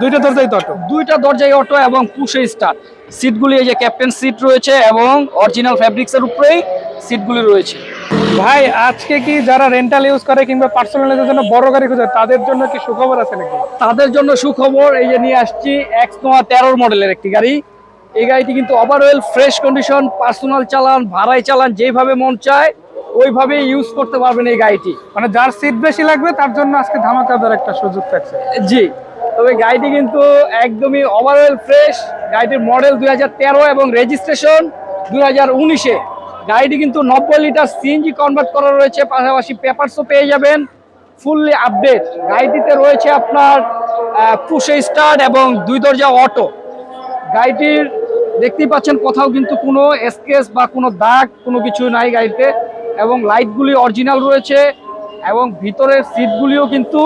দুইটা দরজাই অটো। দুইটা দরজায় অটো এবং পুশে স্টার। সিটগুলি এই যে ক্যাপ্টেন সিট রয়েছে এবং অরিজিনাল ফ্যাব্রিক্সের উপরেই সিটগুলি রয়েছে। ভাই আজকে কি যারা রেন্টাল ইউজ করে কিংবা পার্সোনাল জন্য বড় গাড়ি খোঁজে তাদের জন্য কি সুখবর আছে নাকি? তাদের জন্য সুখবর এই যে নিয়ে আসছি এক্স নোয়া তেরোর মডেলের একটি গাড়ি। এই গাড়িটি কিন্তু ওভারওয়েল ফ্রেশ কন্ডিশন পার্সোনাল চালান ভাড়ায় চালান যেভাবে মন চায় ওইভাবে ইউজ করতে পারবেন এই গাড়িটি। মানে যার সিট বেশি লাগবে তার জন্য আজকে ধামাকাদার একটা সুযোগ থাকছে। জি। তবে গাড়িটি কিন্তু একদমই ওভারঅল ফ্রেশ গাড়িটির মডেল দুই হাজার তেরো এবং রেজিস্ট্রেশন দুই হাজার উনিশে। গাড়িটি কিন্তু নব্বই লিটার সিএনজি কনভার্ট করা রয়েছে, পাশাপাশি পেপারসও পেয়ে যাবেন। ফুললি আপডেট গাড়িটিতে রয়েছে আপনার পুষে স্টার্ট এবং দুই দরজা অটো গাড়িটির দেখতেই পাচ্ছেন কোথাও কিন্তু কোনো স্কেচ বা কোনো দাগ, কোনো কিছু নাই গাড়িতে। এবং লাইটগুলি অরিজিনাল রয়েছে এবং ভিতরের সিটগুলিও কিন্তু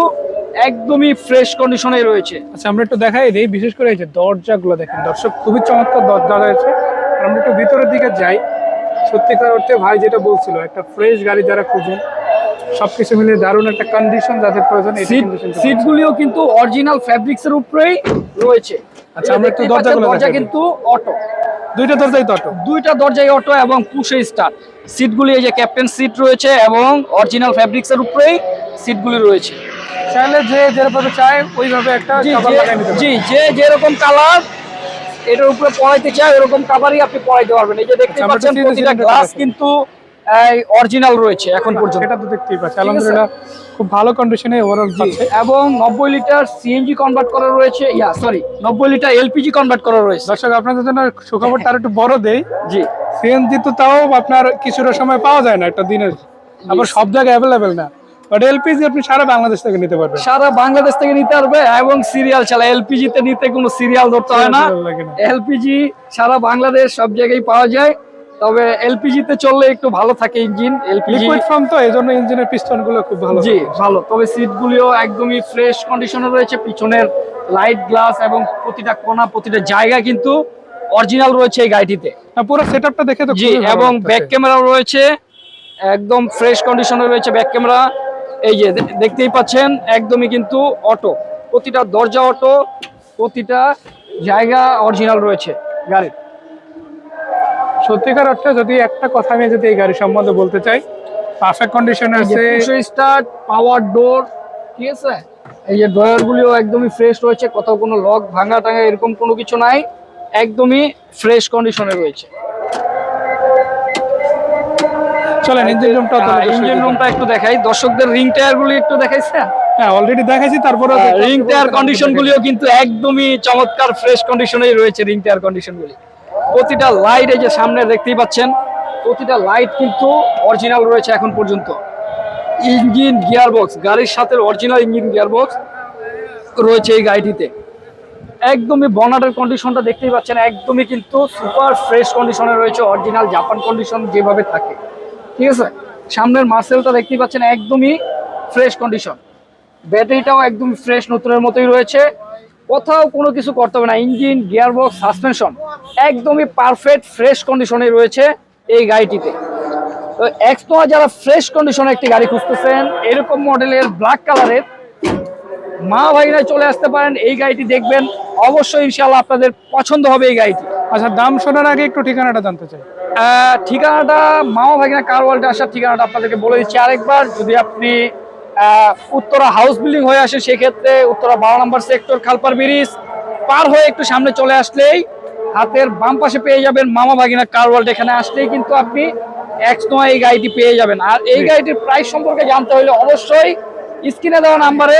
একদমই ফ্রেশ কন্ডিশনে রয়েছে। আচ্ছা আমরা একটু দেখাই দিই বিশেষ করে এই যে দরজাগুলো দেখেন। দর্শক খুবই চমৎকার দরজা রয়েছে। আমরা একটু ভিতরের দিকে যাই। সত্যিকার অর্থে ভাই যেটা বলছিল একটা ফ্রেশ গাড়ি যারা খুঁজেন সবকিছু মিলে দারুণ একটা কন্ডিশন যাদের প্রয়োজন সিটগুলিও কিন্তু অরিজিনাল ফ্যাব্রিক্স এর উপরেই রয়েছে। আচ্ছা, আমরা একটু দরজাগুলো দরজা কিন্তু অটো দুইটা দরজাই তো অটো দুইটা দরজায় অটো এবং পুশে স্টার সিটগুলি এই যে ক্যাপ্টেন সিট রয়েছে এবং অরিজিনাল ফ্যাব্রিক্স এর উপরেই সিটগুলি রয়েছে। চাইলে যে যেভাবে চায় ওইভাবে একটা জি যে- যেরকম কালার এটার উপরে পড়াইতে চায় এরকম কাভারই আপনি পড়াইতে পারবেন। এই যে দেখতে আচ্ছা, পাচ্ছেন প্রতিটা গ্লাস কিন্তু অরিজিনাল রয়েছে এখন পর্যন্ত। সেটা তো দেখতেই পাচ্ছি। আলহামদুলিল্লাহ খুব ভালো কন্ডিশনে ওভারঅল পাচ্ছে। এবং নব্বই লিটার সিএনজি কনভার্ট করা রয়েছে। ইয়া সরি নব্বই লিটার এলপিজি কনভার্ট করা রয়েছে। দর্শক আপনাদের জন্য সুখবরটা আর একটু বড় দেই। জি। সিএনজি তো তাও আপনার কিছুটা সময় পাওয়া যায় না একটা দিনের। আবার সব জায়গায় অ্যাভেলেবেল না। বাট এলপিজি আপনি সারা বাংলাদেশ থেকে নিতে পারবেন। সারা বাংলাদেশ থেকে নিতে পারবে এবং সিরিয়াল চালা এলপিজি তে নিতে কোনো সিরিয়াল ধরতে হয় না। এলপিজি সারা বাংলাদেশ সব জায়গায় পাওয়া যায়। তবে এলপিজি তে চললে একটু ভালো থাকে ইঞ্জিন এলপিজি লিকুইড ফর্ম তো এই জন্য ইঞ্জিনের পিস্টনগুলো খুব ভালো জি ভালো। তবে সিট গুলিও একদমই ফ্রেশ কন্ডিশনে রয়েছে। পিছনের লাইট গ্লাস এবং প্রতিটা কোণা প্রতিটা জায়গা কিন্তু অরিজিনাল রয়েছে এই গাড়িটিতে। পুরো সেটআপটা দেখে তো জি এবং ব্যাক ক্যামেরা রয়েছে। একদম ফ্রেশ কন্ডিশনে রয়েছে ব্যাক ক্যামেরা এই যে দেখতেই পাচ্ছেন একদমই কিন্তু অটো। প্রতিটা দরজা অটো প্রতিটা জায়গা অরিজিনাল রয়েছে গাড়ির। সত্যিকার অর্থে যদি একটা কথা আমি যদি এই গাড়ি সম্বন্ধে বলতে চাই পারফেক্ট কন্ডিশনে আছে। স্টার্ট পাওয়ার ডোর ঠিক আছে? এই যে ড্রয়ার গুলিও একদমই ফ্রেশ রয়েছে কোথাও কোনো লক ভাঙা টাঙা এরকম কোনো কিছু নাই একদমই ফ্রেশ কন্ডিশনে রয়েছে। চলেন ইঞ্জিন রুমটা ইঞ্জিন রুমটা একটু দেখাই। দর্শকদের রিং টায়ার গুলি একটু দেখাইছেন হ্যাঁ অলরেডি দেখাইছি তারপরে রিং টায়ার কন্ডিশন গুলিও কিন্তু একদমই চমৎকার ফ্রেশ কন্ডিশনেই রয়েছে রিং টায়ার কন্ডিশন গুলি। প্রতিটা লাইট এই যে সামনে দেখতেই পাচ্ছেন প্রতিটা লাইট কিন্তু অরিজিনাল রয়েছে এখন পর্যন্ত। ইঞ্জিন গিয়ারবক্স গাড়ির সাথে অরিজিনাল ইঞ্জিন গিয়ারবক্স রয়েছে এই গাড়িটিতে। একদমই বনাটের কন্ডিশনটা দেখতেই পাচ্ছেন একদমই কিন্তু সুপার ফ্রেশ কন্ডিশনে রয়েছে অরিজিনাল জাপান কন্ডিশন যেভাবে থাকে। ঠিক আছে? সামনের মার্সেলটা দেখতেই পাচ্ছেন, একদমই ফ্রেশ কন্ডিশন ব্যাটারিটাও একদম ফ্রেশ নতুনের মতোই রয়েছে। কোথাও কোনো কিছু করতে হবে না। ইঞ্জিন, গিয়ারবক্স সাসপেনশন একদমই পারফেক্ট ফ্রেশ কন্ডিশনে রয়েছে এই গাড়িটিতে। তো এক্সনোয়া যারা ফ্রেশ কন্ডিশনে একটি গাড়ি খুঁজতেছেন, এরকম মডেলের ব্ল্যাক কালারের মা ভাইরা চলে আসতে পারেন, এই গাড়িটি দেখবেন। অবশ্যই ইনশাআল্লাহ আপনাদের পছন্দ হবে এই গাড়িটি। আচ্ছা দাম শোনার আগে একটু ঠিকানাটা জানতে চাই। ঠিকানাটা মামা ভাগিনা কার ওয়ার্ল্ডে আসার ঠিকানাটা আপনাদেরকে বলে দিচ্ছি। আরেকবার যদি আপনি উত্তরা হাউস বিল্ডিং হয়ে আসেন সেক্ষেত্রে উত্তরা বারো নম্বর সেক্টর খালপার ব্রিজ পার হয়ে একটু সামনে চলে আসলেই হাতের বাম পাশে পেয়ে যাবেন মামা ভাগিনা কার ওয়ার্ল্ড। এখানে আসলেই কিন্তু আপনি এক্স নয় এই গাড়িটি পেয়ে যাবেন। আর এই গাড়িটির প্রাইস সম্পর্কে জানতে হলে অবশ্যই স্ক্রিনে দেওয়া নাম্বারে